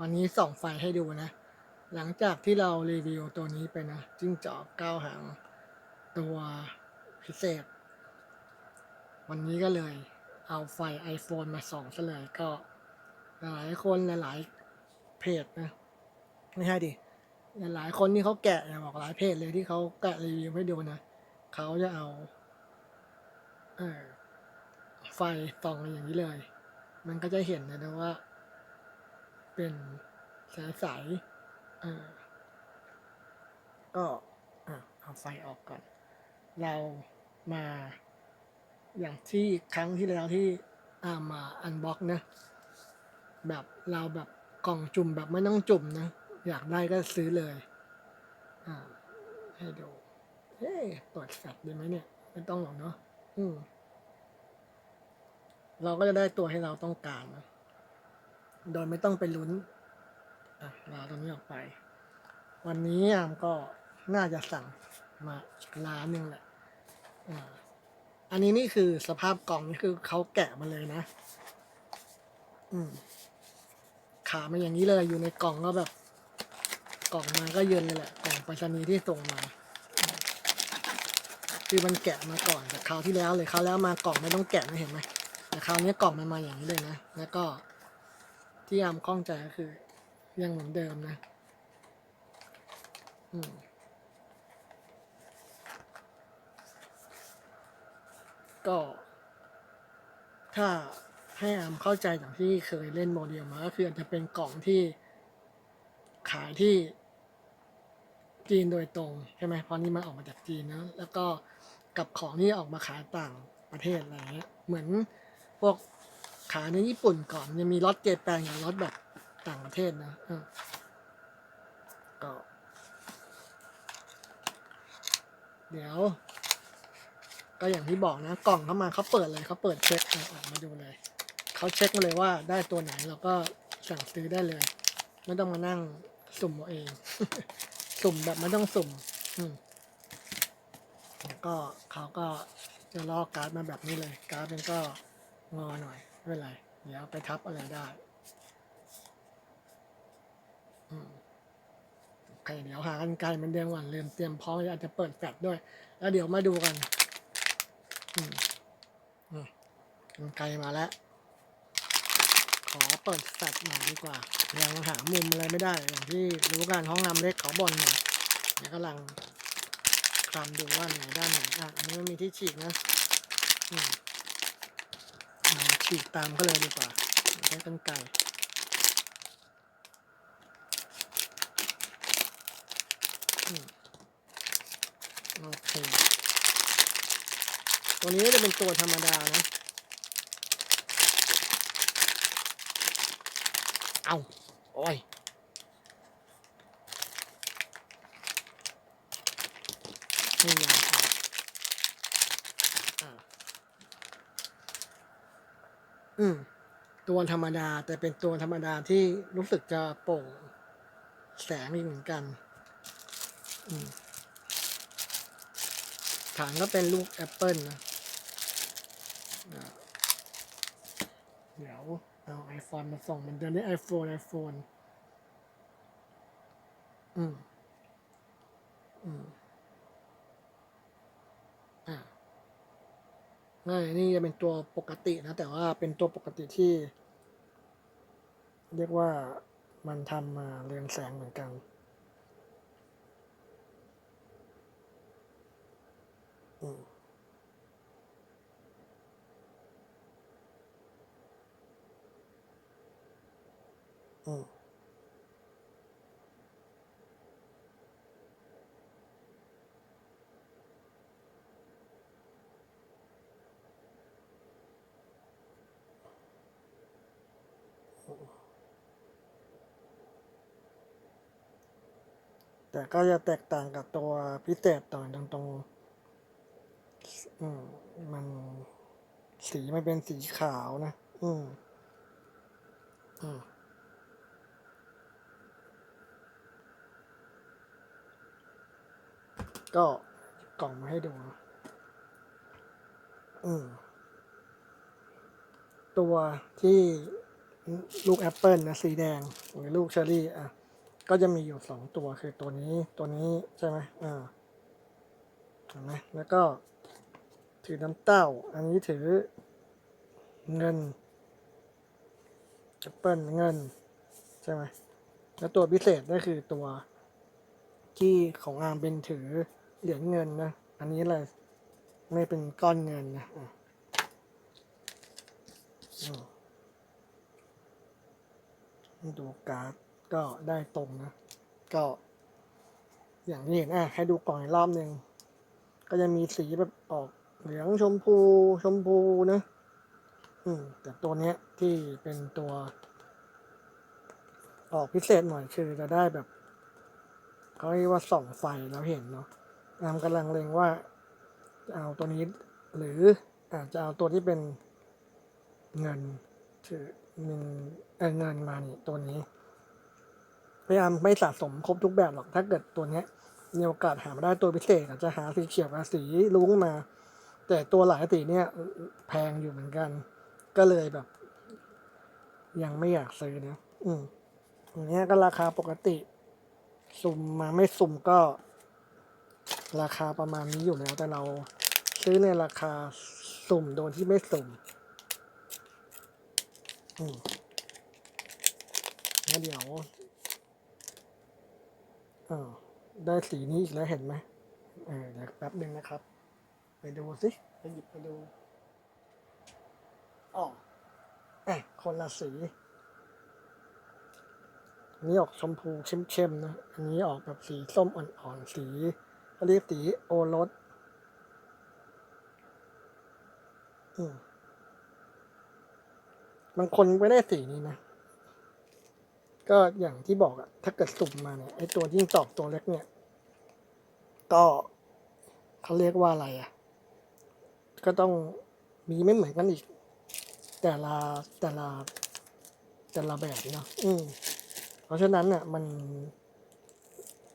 วันนี้ส่องไฟให้ดูนะ หลังจากที่เรารีวิวตัวนี้ไปนะจิ้งจอกเก้าหางตัวพิเศษ วันนี้ก็เลยเอาไฟ iPhone มาส่องซะเลยก็ หลายคนหลายเพจนะไม่ใช่ดิหลายคนที่เขาแกะบอกหลายเพจเลยที่เขาแกะรีวิวให้ดูนะเขาจะเอาเออไฟส่องอย่างนี้เลย มันก็จะเห็นนะว่า เป็นสายสายก็อะเอาไฟออกก่อน เรามาอย่างที่ครั้งที่แล้วที่อามาอันบ็อกนะแบบเราแบบกล่องจุ่มแบบไม่ต้องจุ่มนะ อยากได้ก็ซื้อเลย อ่า ให้ดูเฮ้ยเปิดแฟลชได้ไหมเนี่ย ไม่ต้องหรอกเนาะอืมเราก็จะได้ตัวให้เราต้องการนะ โดยไม่ต้องไปลุ้นลาตรงนี้ออกไป วันนี้อามก็น่าจะสั่งมาร้านหนึ่งแหละอันนี้นี่คือสภาพกล่องนี่คือเขาแกะมาเลยนะ อืมขามาอย่างนี้เลยอยู่ในกล่องก็แบบ กล่องมาก็เย็นเลยแหละกล่องไปรษณีย์ที่ส่งมาคือมันแกะมาก่อนแต่คราวที่แล้วเลยคราวแล้วมากล่องไม่ต้องแกะนะเห็นไหมแต่คราวนี้กล่องมันมาอย่างนี้เลยนะ แล้วก็ ที่ยามคล่องใจก็คือยังเหมือนเดิมนะอืมก็ ถ้าให้อามเข้าใจจากที่เคยเล่นโมเดลมาก็คืออาจจะเป็นกล่องที่ขายที่จีนโดยตรงใช่ไหมเพราะนี่มันออกมาจากจีนนะแล้วก็กับของที่ออกมาขายต่างประเทศอะไรเงี้ยเหมือนพวก ขายในญี่ปุ่นก่อนยังมีรถเจแปนกับรถแบบต่างประเทศนะก็เดี๋ยว ก็อย่างที่บอกนะ กล่องเข้ามาเขาเปิดเลยเขาเปิดเช็คอออกมาดูเลยเขาเช็คมาเลยว่าได้ตัวไหนเราก็สั่งซื้อได้เลย ไม่ต้องมานั่งสุ่มเอาเอง สุ่มแบบไม่ต้องสุ่ม อืมแล้วก็เขาก็จะลอกการ์ดมาแบบนี้เลย การ์ดมันก็งอหน่อย ไม่เป็นไร เดี๋ยวไปทับอะไรได้โอเคเดี๋ยวหากันไกลมันเดิมก่อนลืมเตรียมพร้อมอาจจะเปิดแฟลชด้วย แล้วเดี๋ยวมาดูกันอืมอืมกันไกลมาแล้ว ขอเปิดแฟลชหน่อยดีกว่า ยังหามุมอะไรไม่ได้ อย่างที่รู้กันห้องน้ำเล็กขอบอลหน่อยเดี๋ยวกำลังคลำดูว่าไหนด้านไหนอะอันนี้มันมีที่ฉีกนะ อืม ฉีกตามก็เลยดีกว่าใช้กันไกลอืมโอเคตัวนี้จะเป็นตัวธรรมดานะ เอาโอ้ยไม่ยา อืมตัวธรรมดา แต่เป็นตัวธรรมดาที่รู้สึกจะโป่งแสงอีกเหมือนกัน อืมฐานก็เป็นลูกแอปเปิลนะ เดี๋ยวเอาไอโฟนมาส่งมันเดี๋ยวนี้ไอโฟนไอโฟนอืม อืม อ่า ง่ายนี่จะเป็นตัวปกตินะ แต่ว่าเป็นตัวปกติที่ เรียกว่ามันทำมาเรืองแสงเหมือนกัน อืมอืม แต่ก็จะแตกต่างกับตัวพิเศษต่างตรงตรงอืมมันสีมันเป็นสีขาวนะ อืมอืมก็กล่องมาให้ดูนะอืมตัวที่ลูกแอปเปิลนะสีแดง หรือลูกเชอร์รี่อะ ก็จะมีอยู่สองตัวคือตัวนี้ตัวนี้ใช่ไหมอ่าเห็นไหมแล้วก็ถือน้ำเต้า อันนี้ถือเงินแอปเปิลเงินใช่ไหมแล้วตัวพิเศษก็คือตัวที่ของอาร์มเป็นถือเหรียญเงินนะ อันนี้เลยไม่เป็นก้อนเงินนะอะดูการ์ด ก็ได้ตรงนะ ก็ อย่างที่เห็นะให้ดูกล่องอีกรอบหนึ่งก็จะมีสีแบบออกเหลืองชมพูชมพูนะอืมแต่ตัวเนี้ยที่เป็นตัว ออกพิเศษหน่อยคือจะได้แบบเขาเรียกว่าส่องไฟแล้วเห็นเนาะอามกำลังเลงว่าจะเอาตัวนี้ หรืออาจจะเอาตัวที่เป็นเงินถือเงินเอ่อเงินมานี่ตัวนี้ พยายามไม่สะสมครบทุกแบบหรอกถ้าเกิดตัวเนี้ยมีโอกาสหามาได้ตัวพิเศษอาจจะหาสีเขียวกับสีลุ้งมา แต่ตัวหลายสีเนี่ยแพงอยู่เหมือนกัน ก็เลยแบบ ยังไม่อยากซื้อนะอืมอย่างเงี้ยก็ราคาปกติ สุ่มมาไม่สุ่มก็ ราคาประมาณนี้อยู่แล้ว แต่เราซื้อในราคาสุ่มโดนที่ไม่สุ่มอืมแล้วเดี๋ยว อ่าได้สีนี้อีกแล้วเห็นไหมเออเดี๋ยวแป๊บหนึ่งนะครับ ไปดูสิไปหยิบไปดูอ๋ออะคนละสีอันนี้ออกชมพูเข้มๆนะ อันนี้ออกแบบสีส้มอ่อนๆ สีเรียกสีโอรสอืมบางคนไม่ได้สีนี้นะ ก็อย่างที่บอกอะถ้าเกิดสุ่มมาเนี่ยไอตัวยิ่งจอกตัวเล็กเนี่ย ก็เขาเรียกว่าอะไรอะก็ต้องมีไม่เหมือนกันอีก แต่ละแต่ละแต่ละแบบเนาะอืมเพราะฉะนั้นเนี่ยมัน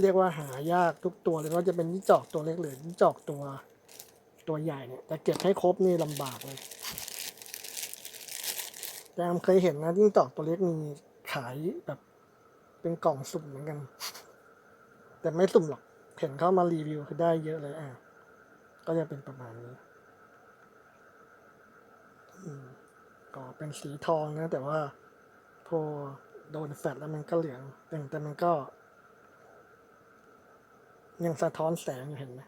เรียกว่าหายากทุกตัวเลยว่าจะเป็นจิ้งจอกตัวเล็กหรือจิ้งจอกตัวตัวใหญ่เนี่ยแต่เก็บให้ครบนี่ลำบากเลยแต่อามเคยเห็นนะจิ้งจอกตัวเล็กมี ขายแบบเป็นกล่องสุ่มเหมือนกัน แต่ไม่สุ่มหรอก เห็นเข้ามารีวิวคือได้เยอะเลยอะ ก็จะเป็นประมาณนี้ก็เป็นสีทองนะ แต่ว่าพอโดนแฟลชแล้วมันก็เหลืองแต่แต่มันก็ ยังสะท้อนแสงอยู่เห็นไหม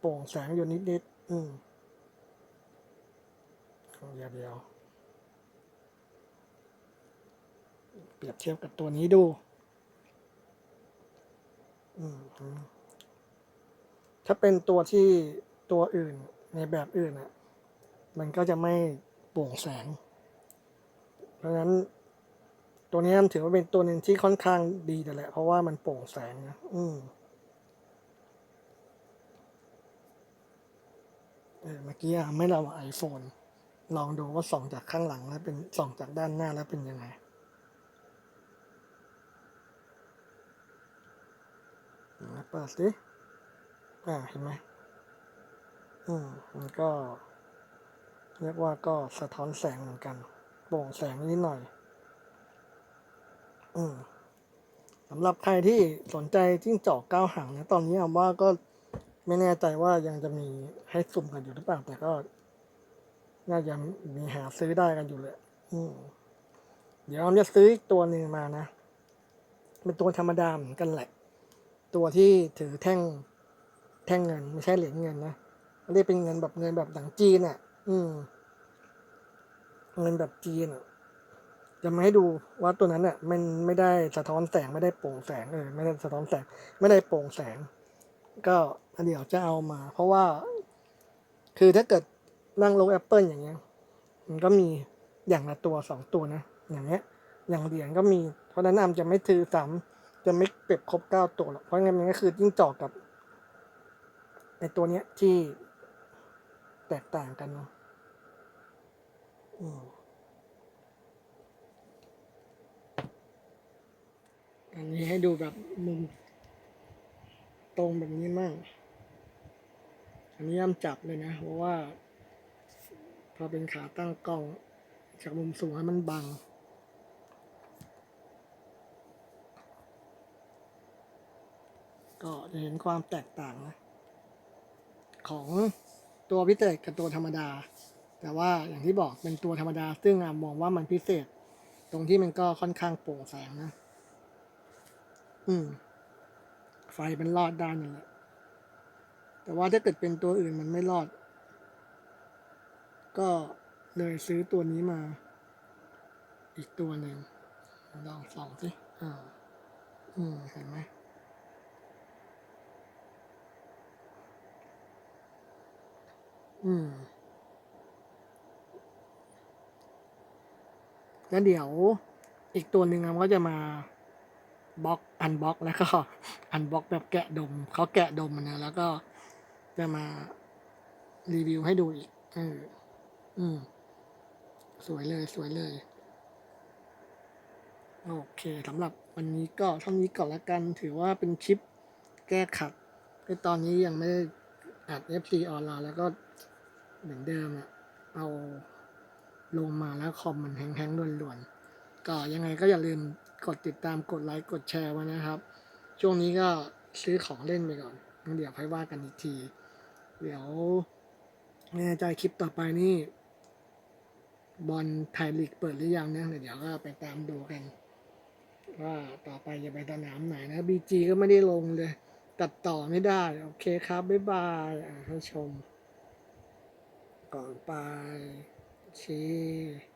โปร่งแสงอยู่นิดๆอืมเดี๋ยวเดียว เปรียบเทียบกับตัวนี้ดู ถ้าเป็นตัวที่ตัวอื่นในแบบอื่นอะ มันก็จะไม่โปร่งแสง เพราะฉะนั้นตัวนี้ถือว่าเป็นตัวหนึ่งที่ค่อนข้างดีแต่แหละ เพราะว่ามันโปร่งแสงนะอืมเมื่อกี้ไม่เราไอโฟนลองดูว่าส่องจากข้างหลังแล้วเป็นส่องจากด้านหน้าแล้วเป็นยังไง เปิดสิอ่าเห็นไหมอืมมันก็ เรียกว่าก็สะท้อนแสงเหมือนกัน โปร่งแสงนิดหน่อย อืมสำหรับใครที่สนใจจิ้งจอกเก้าหางนะตอนนี้ผมว่าก็ไม่แน่ใจว่ายังจะมีให้สุ่มกันอยู่หรือเปล่า แต่ก็ น่าจะมีหาซื้อได้กันอยู่เลยอืมเดี๋ยวผมจะซื้ออีกตัวหนึ่งมานะ เป็นตัวธรรมดาเหมือนกันแหละ ตัวที่ถือแท่งแท่งเงิน ไม่ใช่เหรียญเงินนะเรียกเป็นเงินแบบเงินแบบหนังจีนอะ อืม เงินแบบจีนอะจะมาให้ดูว่าตัวนั้นเนี่ยมันไม่ได้สะท้อนแสงไม่ได้โปร่งแสงเออไม่ได้สะท้อนแสง ไม่ได้โปร่งแสง ก็เดี๋ยวจะเอามา เพราะว่า คือถ้าเกิดนั่งลงแอปเปิลอย่างเงี้ย มันก็มีอย่างละตัวสองตัวนะอย่างเงี้ย อย่างเหรียญก็มี เพราะฉะนั้นอามจะไม่ถือสาม จะไม่เก็บครบเก้าตัวหรอกเพราะงั้นมันก็คือจิ้งจอกกับไอตัวเนี้ยที่แตกต่างกันเนาะอันนี้ให้ดูแบบมุมตรงแบบนี้มั่ง อันนี้ย่ำจับเลยนะ เพราะว่า พอเป็นขาตั้งกล้อง จากมุมสูงให้มันบัง ก็จะเห็นความแตกต่างนะของตัวพิเศษกับตัวธรรมดา แต่ว่าอย่างที่บอกเป็นตัวธรรมดา ซึ่งมองว่ามันพิเศษ ตรงที่มันก็ค่อนข้างโปร่งแสงนะ อืม ไฟเป็นรอดด้านนั่นแหละ แต่ว่าถ้าเกิดเป็นตัวอื่นมันไม่รอด ก็เลยซื้อตัวนี้มา อีกตัวหนึ่งลองส่องสิอ่าอืม เห็นไหม อืม แล้วเดี๋ยวอีกตัวหนึ่งมันก็จะมาบล็อกอันบล็อกแล้วก็อันบล็อกแบบแกะดมเขาแกะดมนนะแล้วก็จะมารีวิวให้ดูอีกเอออืม สวยเลยสวยเลย โอเคสำหรับวันนี้ก็เท่านี้ก่อนละกัน ถือว่าเป็นคลิปแก้ขัดในตอนนี้ยังไม่ได้อัด FC ออนไลน์แล้วก็ เหมือนเดิมอะเอาลงมาแล้วคอมมันแห้งๆล้วนๆ ก็ยังไงก็อย่าลืมกดติดตามกดไลค์กดแชร์ไว้นะครับ ช่วงนี้ก็ซื้อของเล่นไปก่อน เดี๋ยวค่อยว่ากันอีกที เดี๋ยวแน่ใจคลิปต่อไปนี่บอลไทยลีกเปิดหรือยังเนี่ยเดี๋ยวก็ไปตามดูกัน ว่าต่อไปจะไปสนามไหนนะบีจีก็ไม่ได้ลงเลย ตัดต่อไม่ได้ โอเคครับ บ๊ายบายให้ชม ก่อนไปชี้